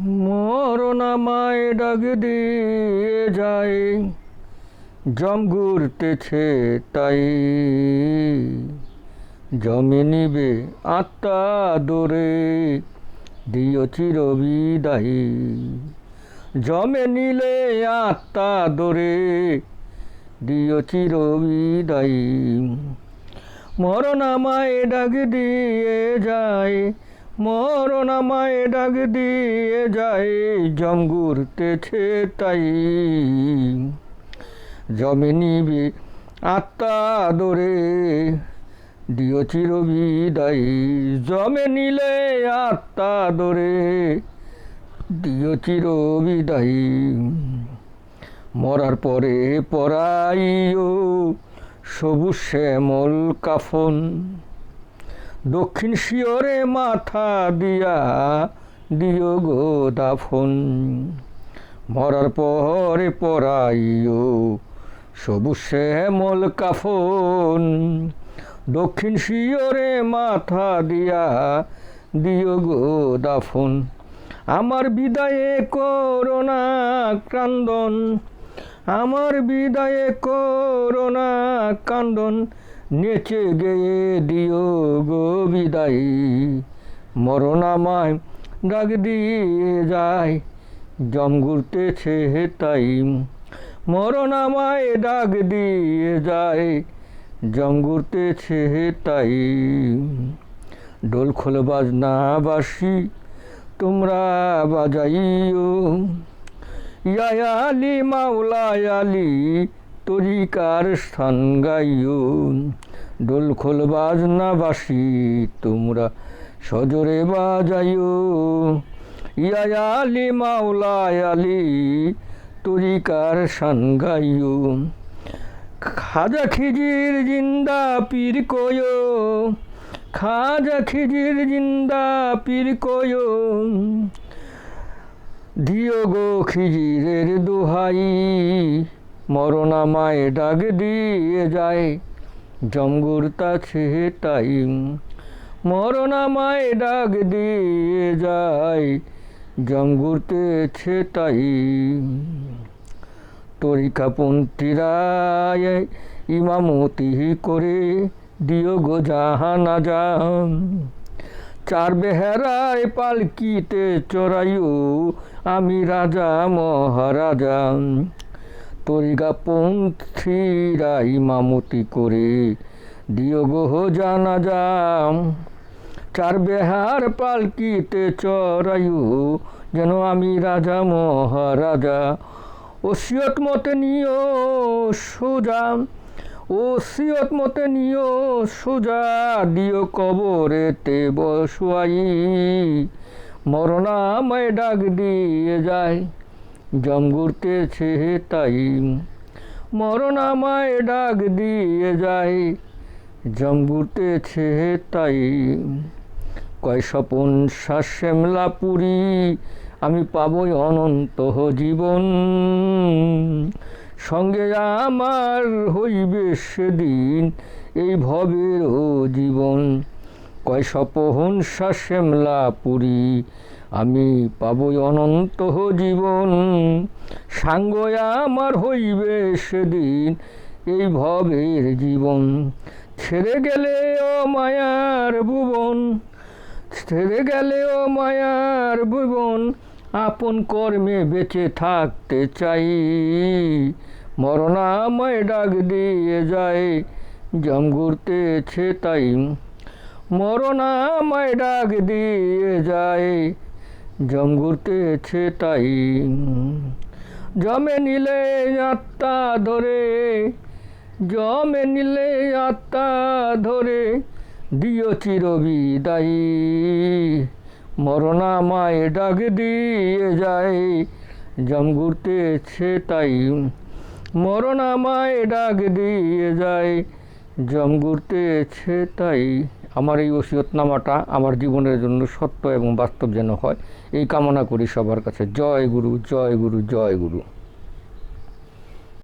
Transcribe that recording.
মরণামায় ডাক দিয়ে যায়, জম ঘুরতেছে তাই। জমে নিবে আত্মা দোরে, দিও চির বিদায় জমে নিলে আত্মা দোরে, দিও চির বিদায় মরণামায় ডাক দিয়ে যায় মরণামায় ডাক দিয়ে যায় জম ঘুরতেছে তাই। জমে নিবি আত্মা দরে দিও চির বিদায় জমে নিলে আত্মা দরে দিও চির বিদায় মরার পরে পরাইও সবুজ শ্যামল কাফন। দক্ষিণ শিয়রে মাথা দিয়া দিও গো দাফন। মরার পরে পরাইও সবুজ শ্যামল কাফন। দক্ষিণ শিয়রে মাথা দিয়া দিও গো দাফন। আমার বিদায়ে করোনা ক্রান্দন। আমার বিদায়ে করোনা কান্দন নেচে গেয়ে দিও গো বিদায়। মরণামায় ডাক দিয়ে যায়, জম ঘুরতেছে তাই। মরণামায় ডাক দিয়ে যায়, জম ঘুরতেছে তাই। ডোল খোল বাজনা বাসি তোমরা বাজাইও। ইয়ালি মাওলা মাওলায়ালি তরিকার স্থান গাইও ডোল খোল বাজনা বাসি, তোমরা সজরে বাজাইও ইয়ালি মাওলায়ালি, তরিকার শান গাইও খাজা খিজির জিন্দা পীর কোয়ো। খাজা খিজির জিন্দা পীর কোয়ো। দিও গো খিজিরের দোহাই। মরণামায় ডাক দিয়ে যায়। জমগুরতাছে তাই মরণামায় ডাক দিয়ে যায়। জমগুরতেছে তাই তরিকাপন্থীরা ইমামতি করে দিও গো জাহানা যাম চার বেহেরায় পালকিতে চড়াইও আমি রাজা মহারাজা তরিকা পন্থীরা ইমামতি করে। দিও গো জানা যাম চার বেহার পালকিতে চড়াইও, যেন আমি রাজা মহারাজা। ওসিয়ত মতে নিও সোজা ওসিয়ত মতে নিও সোজা, দিও কবরেতে বসুয়াই। মরণাময় ডাক দিয়ে যায়। জম ঘুরতেছে তাই। মরণাময় ডাক দিয়ে যায় জম ঘুরতেছে তাই। কয় স্বপন শ্যামলা পুরী, আমি পাবই অনন্ত জীবন। সঙ্গে আমার হইবে সেদিন এই ভবের জীবন। কয় সপহন শ্যামলা পুরী। আমি পাবই অনন্ত জীবন। সাঙ্গয়া আমার হইবে সেদিন এই ভবের জীবন। ছেড়ে গেলে ও মায়ার ভুবন। ছেড়ে গেলে ও মায়ার ভুবন। আপন কর্মে বেঁচে থাকতে চাই। মরণাময় ডাক দিয়ে যায়। জম ঘুরতেছে তাই মরণাময় ডাক দিয়ে যায়। জম ঘুরতেছে তাই। জমে নিলে আত্মা ধরে, জমে নিলে আত্মা ধরে, দিও চির বিদায়ী মরণামায় ডাক দিয়ে যায় জম ঘুরতেছে তাই। মরণামায় ডাক দিয়ে যায় জম ঘুরতেছে তাই। আমার এই ওসিয়তনামাটা আমার জীবনের জন্য সত্য এবং বাস্তব যেন হয়, এই কামনা করি সবার কাছে। জয় গুরু জয় গুরু জয় গুরু।